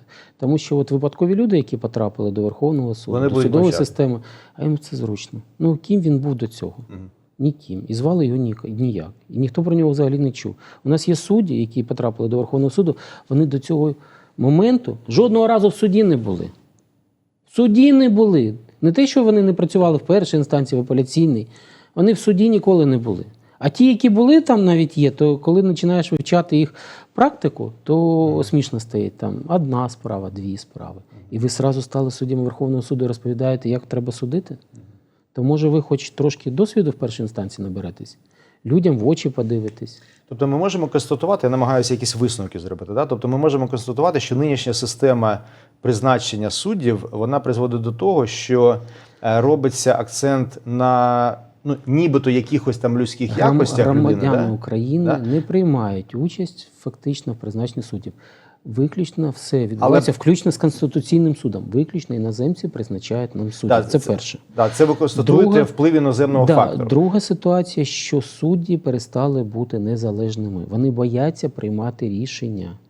працювати. Тому що от випадкові люди, які потрапили до Верховного суду, Вони до судової системи, а їм це зручно. Ну ким він був до цього? Мгм. Ніким. І звали його ні- ніяк. І ніхто про нього взагалі не чув. У нас є судді, які потрапили до Верховного суду, вони до цього моменту жодного разу в суді не були. В суді не були. Не те, що вони не працювали в першій інстанції, в апеляційній, вони в суді ніколи не були. А ті, які були там навіть є, то коли починаєш вивчати їх практику, то смішно стає там одна справа, дві справи. І ви сразу стали суддями Верховного суду і розповідаєте, як треба судити? То може ви хоч трошки досвіду в першій інстанції наберетесь, людям в очі подивитесь. Тобто ми можемо констатувати, я намагаюся якісь висновки зробити. Да? Тобто ми можемо констатувати, що нинішня система призначення суддів вона призводить до того, що е, робиться акцент на ну, нібито якихось там людських Грам- якостях громадяни людини. України Да? не приймають участь фактично в призначенні суддів. Виключно все відбувається включно з Конституційним судом. Виключно іноземці призначають нам суддів. Да, це, це- перше. Да, це ви констатуєте Друга- вплив іноземного Да, фактору. друга ситуація, що судді перестали бути незалежними. Вони бояться приймати рішення.